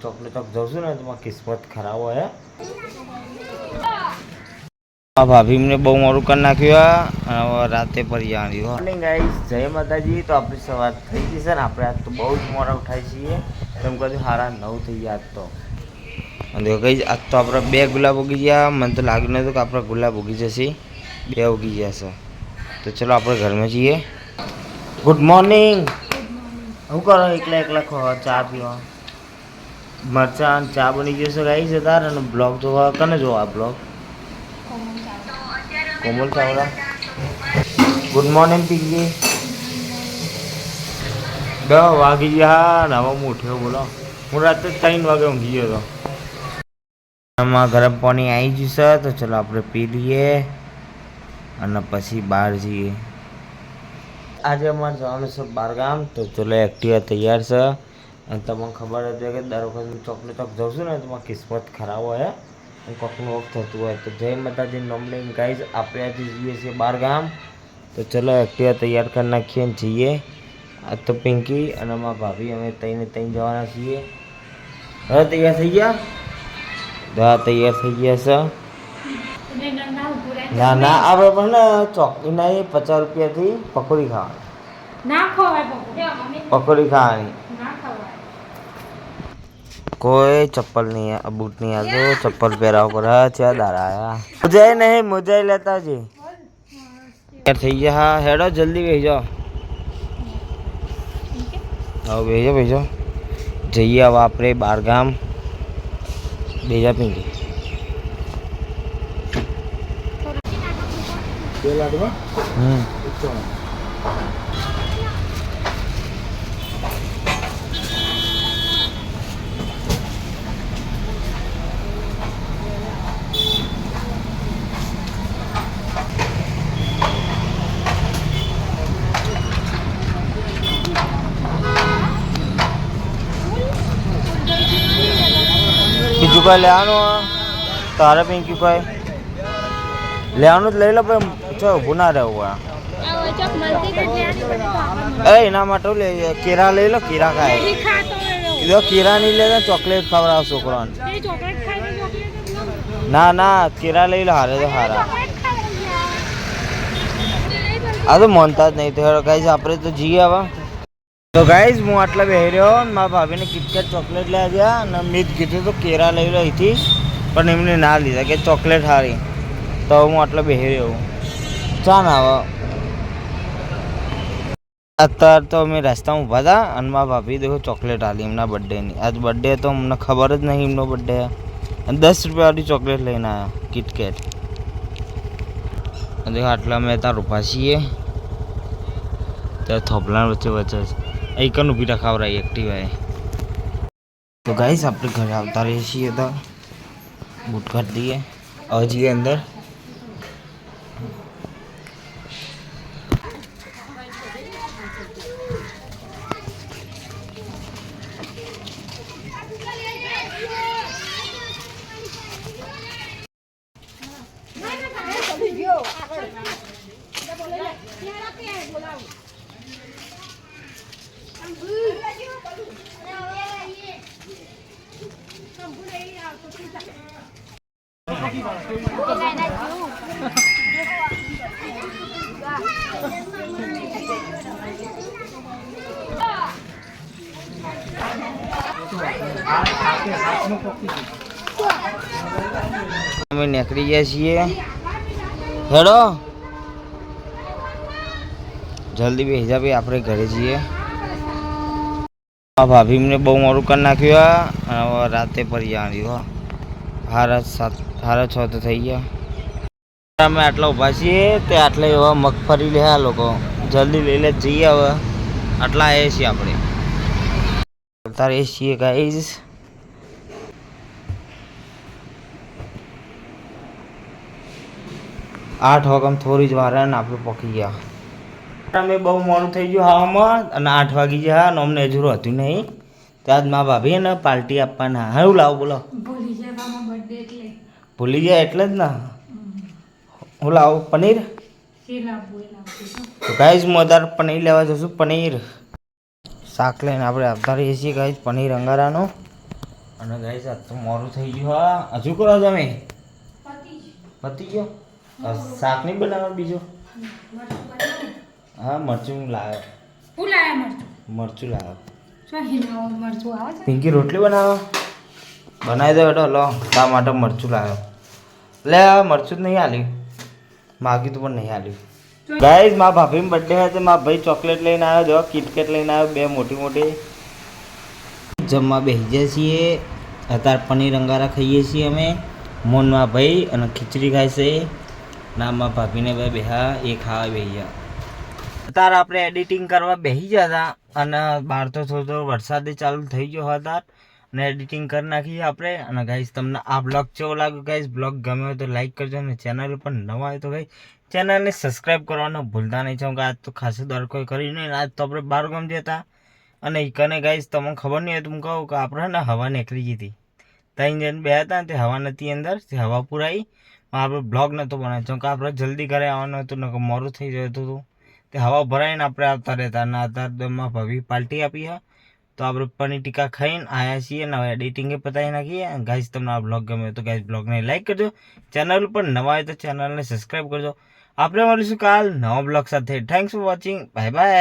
ચોકને ચોક જશું ને તો મારી કિસ્મત ખરાબ હોય આ ભાભીમને બહુ મોડું કરી નાખ્યું અને હવે રાતે પર જવાની મોર્નિંગ ગાઈસ જય માતાજી તો આપણી સવાર થઈ ગઈ છે ને આપણે આજ તો બહુ જ મોડા ઉઠાય છીએ તેમ કહ્યું સારા નવ થઈ ગયા આજ તો અને કઈ આજ તો આપણે બે ગુલાબ ઉગી ગયા મને તો લાગ્યું નહોતું કે આપણે ગુલાબ ઉગી જશે બે ઉગી ગયા છે તો ચલો આપણે ઘરમાં જઈએ ગુડ મોર્નિંગ શું કરો એકલા એકલા ખો ચા પીવા મરચા ચા બની ગયો છે ગાઈ જતા અને બ્લોગ જોવા, કને જોવા blog? Komal Chavda. Good morning PG દસ વાગી ગયા ને હવે બોલો. હું રાતે ત્રણ વાગે ઊંઘી ગયો હતો. આમાં ગરમ પાણી આવી ગયું છે, તો ચલો આપણે પી લઈએ અને પછી બહાર જઈએ. આજે અમારે જવાનું છે બારગામ, તો ચલો એક્ટિવા તૈયાર છે. અને તમને ખબર હતી કે દર વખત ચોકને ચોક જાઉં છું ને તો મારી કિસ્મત ખરાબ હોય અને કોકનું વખત થતું હોય. તો જય માતાજી નોમ લઈને ગાઈઝ આપણે આજે જઈએ છીએ બારગામ તો ચલો એક્ટિવા તૈયાર કરી નાખીએ ને જઈએ. આ તો પિંકી અને મારા ભાભી અમે તઈને તઈને જવાના છીએ. હવે તૈયાર થઈ ગયા? દવા તૈયાર થઈ ગયા છે. ના ના આપણે પણ ને ચોકડી ના એ પચાસ રૂપિયાથી પકોડી ખાવાની. ના ખવાય પકોડી. પકોડી ખાવાની. ના ખવાય કોઈ ચપ્પલ નહીં આ બૂટ નહીં આવતો ચપ્પલ પહેરા ઉપર હા છે દારા આયા મુજાઈ નહીં મુજાઈ લેતા જી તૈયાર થઈ ગયા હા હેડો જલ્દી બેસી જાઓ હા બેસી જાઓ બેસી જાઓ જઈએ હવે આપણે બારગામ બેજા પીંકી હમ કઈ લેવાનું તારે પિંકી ભાઈ લેવાનું જ લઈ લો ભાઈ ચો ઊભું ના રહેવું આ એ એના માટે લે કેરા લઈ લો કેરા ખાય. કેરા નહીં લેતા ચોકલેટ ખવડાવ છોકરાને. ના ના કેરા લઈ લો હારે તો હારા. આ તો માનતા જ નહીં. તો કઈ આપણે તો જઈએ હવે. તો ગાઈઝ હું આટલા બેહી રહ્યો અને મારા ભાભીને કિટકેટ ચોકલેટ લેવા ગયા અને મેં જ કીધું તો કેરા લઈ લો અહીંથી પણ એમને ના લીધા કે ચોકલેટ હારી. તો હું આટલા બેહી રહ્યો ચા ના હવે. અત્યારે તો અમે રસ્તામાં ઊભા હતા અને મારા ભાભી દેખો ચોકલેટ આલી એમના બર્થડેની આજ બર્થડે તો અમને ખબર જ નહીં એમનો બર્થડે અને દસ રૂપિયાવાળી ચોકલેટ લઈને આવ્યા કિટકેટ અને દેખો આટલા અમે ત્યાં રૂપા છીએ. ત્યાં થોભલા વચ્ચે વચ્ચે એક કન ઊભી રખાવરાઈ એક્ટિવાએ તો ગાઈસ આપણે ઘરે આવતા રહીએ છીએ તો બૂટ કાઢી દઈએ હવે જઈએ અંદર અમે નીકળી ગયા છીએ. હેડો. જલ્દી બે ભાઈ, આપણે ઘરે જઈએ. ભાભી મને બહુ મોડું કરી નાખ્યું રાતે જવાની હો. હારા સાત હારા છ તો થઈ ગયા. અમે આટલા ઊભા છીએ તે આટલે એવા મગફળી લે લોકો. જલ્દી લઈ લે જઈએ હવે આટલા એ છીએ આપણે. અત્યારે એ છીએ ગાઈઝ આઠ વાગમ થોડી જ વાર ને આપણે પકી ગયા. અમે બહુ મોડું થઈ ગયું હવામાં અને આઠ વાગી ગયા અને અમને હજુ હતું નહીં. ત્યાં જ મા ભાભી ને પાર્ટી આપવાના. હા એવું લાવો બોલો. ભૂલી જવામાં બર્થડે એટલે. ભૂલી જાય એટલે જ ને. હું લાવું પનીર? તો ગાઈઝ અત્યારે પનીર લેવા જશું પનીર. શાક લઈને આપણે આવતા રહીએ છીએ ગાઈઝ પનીર અંગારાનું. અને ગાઈઝ આજ તો મોડું થઈ ગયું હા. હજુ કરો તમે? પતી ગયો. શાક નહીં બનાવવા બીજું? હા મરચું લાવ્યો. લાયા મરચું? મરચું લાવ્યો. પિંકી રોટલી બનાવો. બનાવી દો બેટો લો. તા માટે મરચું લાવ્યો. લે મરચું જ નહીં આલ્યું. માગ્યું તું પણ નહીં આલ્યું. ગાઈઝ મારા ભાભીનો બર્થડે હતો મારા ભાઈ ચોકલેટ લઈને આવ્યો. જો કિટકેટ લઈને આવ્યો બે મોટી મોટી. જમવા બેસી જાય છીએ. અત્યારે પનીર અંગારા ખાઈએ છીએ અમે. મોનમાં ભાઈ અને ખીચડી ખાય છે. ના મારા ભાભીને બે બેહા એ ખાવા બેસી ગયા. અત્યારે આપણે એડિટિંગ કરવા બેસી ગયા હતા. અને બહાર તો થોડો વરસાદ ચાલુ થઈ ગયો હતા અને એડિટિંગ કરી નાખીએ આપણે. અને ગાઈઝ તમને આ બ્લોગ કેવો લાગ્યો? ગાઈઝ બ્લોગ ગમ્યો તો લાઈક કરજો અને ચેનલ પર નવા હોય તો ગાઈઝ ચેનલને સબસ્ક્રાઈબ કરવાનું ભૂલતા નહીં. છો કે આજ તો ખાસો દર કોઈ કરી નહીં. આજ તો આપણે બાર ગામ જતા અને કને ગાઈઝ તમને ખબર નહીં હોય તો હું કહું કે આપણે ને હવા નીકળી ગઈ હતી. ત્યાં જઈને બે હતા તે હવા નથી અંદર. તે હવા પુરાઈ. આપણે બ્લોગ નહોતો બનાવ્યો. કે આપણે જલ્દી ઘરે આવવાનું હતું ને મોડું થઈ જતું હતું. તે હવા ભરાઈને આપણે આવતા રહેતા અને આધારમાં ભાભી પાર્ટી આપી હા. તો આપણે પનીર ટીકા ખાઈને આવ્યા છીએ અને હવે એડિટિંગે પતાવી નાખીએ. ગાઈઝ તમને આ બ્લોગ ગમે તો ગાઈઝ બ્લોગને લાઈક કરજો. ચેનલ પર નવા હોય તો ચેનલને સબસ્ક્રાઈબ કરજો. આપણે મળીશું કાલ નવા બ્લોગ સાથે. Thanks for watching bye bye